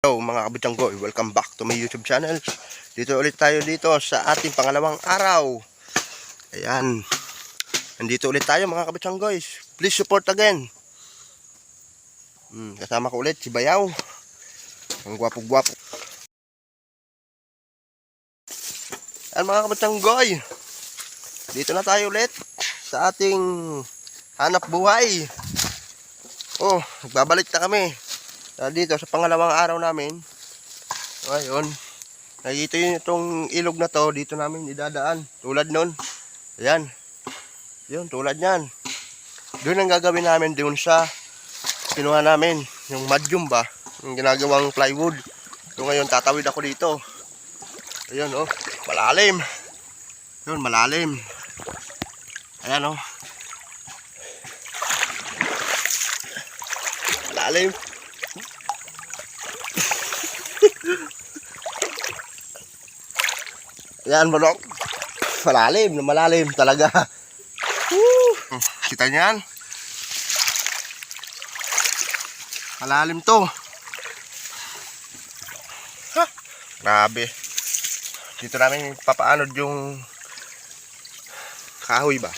Hello mga kabutanggo, welcome back to my YouTube channel. Dito ulit tayo dito sa ating pangalawang araw. Ayan. Nandito ulit tayo mga kabutanggoy. Please support again. Hmm, kasama ko ulit si Bayaw. Ang gwapo-gwapo. Ayan mga kabutanggoy. Dito na tayo ulit sa ating hanap buhay. Oh, nagbabalik na kami. Ah, dito sa pangalawang araw namin. Ngayon, dito yun itong ilog na to, dito namin idadaan. Tulad nun. Ayan. Yun, tulad yan. Doon ang gagawin namin doon sa kinuha namin. Yung madyum ba? Yung ginagawang plywood. So ngayon, tatawid ako dito. Ayan, oh. Malalim. Yun, malalim. Ayan, oh. Malalim. Yan, manok. Malalim, malalim talaga. Woo! Kita niyan? Malalim to. Ha? Grabe. Dito namin papaanod yung kahoy ba?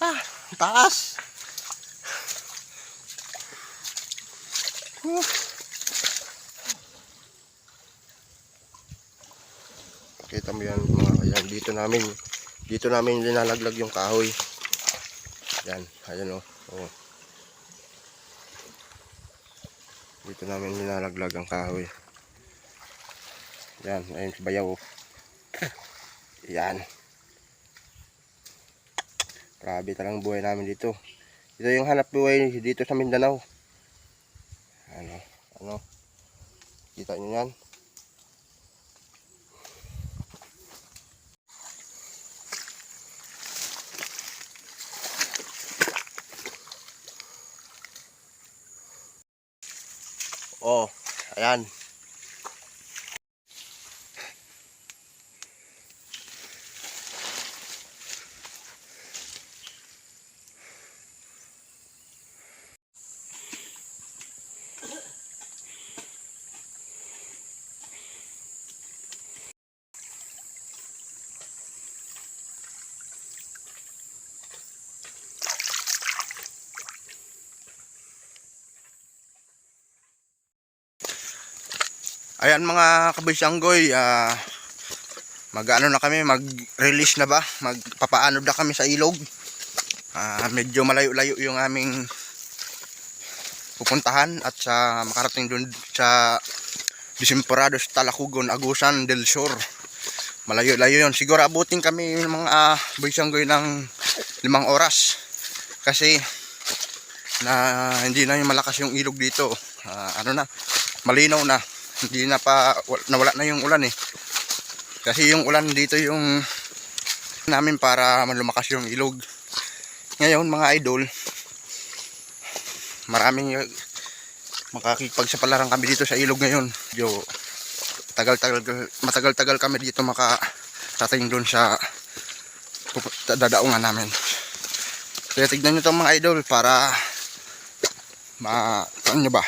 Ang Taas. Woo! Kita mo yan mga ayan, dito namin dito namin linalaglag yung kahoy. Yan, ayan oh. oh. Dito namin linalaglag ang kahoy. Yan, ayun si Bayaw. oh. Yan. Grabe talagang buhay namin dito. Ito yung hanap buhay dito sa Mindanao. Ano, ano. Kita niyo yan? Oh, ayan. Ayan mga kabisanggoy, ah mag-ano na kami, mag-release na ba? Magpapaano na kami sa ilog. Ah, medyo malayo-layo yung aming pupuntahan at sa makarating doon sa Disimperados, Talacugon, Agusan del Sur. Malayo-layo yun. Siguro abutin kami mga uh, bisanggoy ng limang oras. Kasi na hindi na yung malakas yung ilog dito. Ah, ano na, malinaw na hindi na pa wal- nawala na yung ulan eh. Kasi yung ulan dito yung namin para lumakas yung ilog. Ngayon mga idol maraming uh, makakipagsapalaran kami dito sa ilog ngayon. Yo tagal-tagal matagal-tagal kami dito makatating doon sa dadaungan namin. Kaya tignan nyo itong mga idol para ma ano ba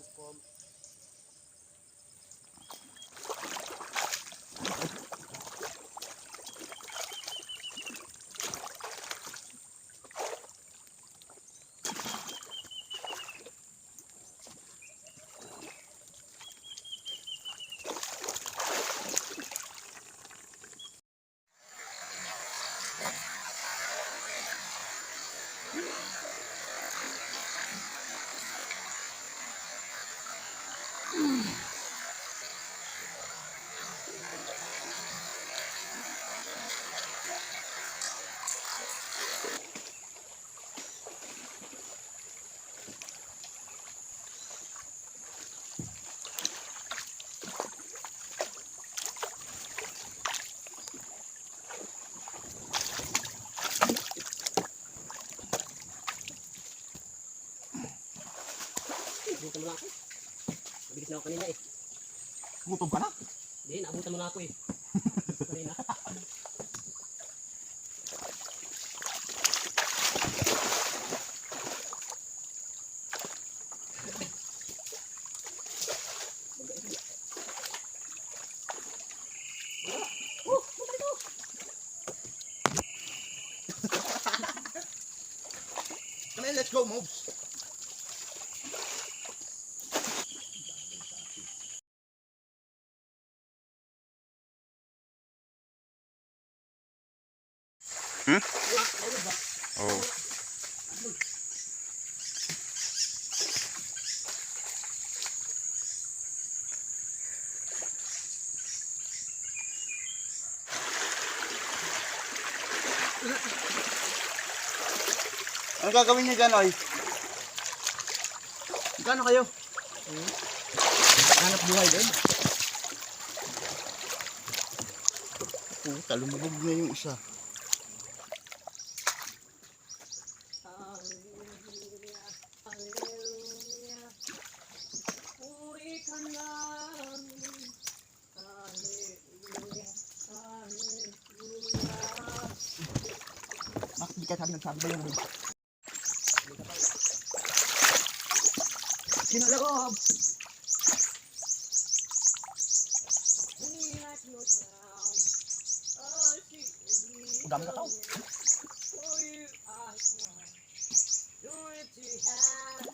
transform. Na ako kanina eh. Gutom ka na? Hindi, naabutan mo na ako eh. kanina. Oh. Ano gagawin niyo dyan, Oy? Gano'n kayo? Hanap buhay doon? Puta, lumubog na yung isa. Bakit di ka sabi nagsabi ba yung Sinaloob! We at your sound. I see you. Ang dami na tao. For you I smile. Your empty hand. Oh,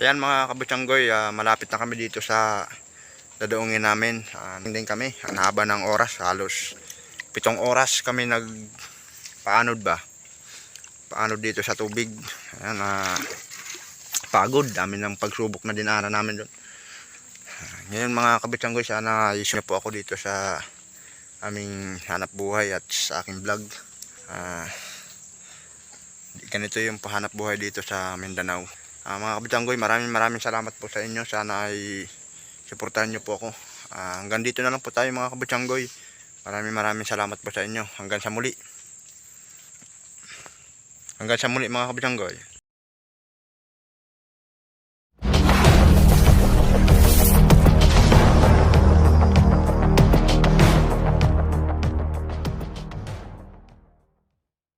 Ayan mga kabutsanggoy, ah, malapit na kami dito sa dadaungin namin. Uh, din kami, ang haba ng oras, halos pitong oras kami nag paanod ba? Paanod dito sa tubig. Ayan, ah, pagod, dami ng pagsubok na dinaanan namin doon. Ah, ngayon mga kabutsanggoy, sana isunod po ako dito sa aming hanap buhay at sa aking vlog. Ah, ganito yung pahanap buhay dito sa Mindanao. Ah, mga kabitanggoy, maraming maraming salamat po sa inyo. Sana ay suportahan nyo po ako. Ah, hanggang dito na lang po tayo mga kabitanggoy. Maraming maraming salamat po sa inyo. Hanggang sa muli. Hanggang sa muli mga kabitanggoy.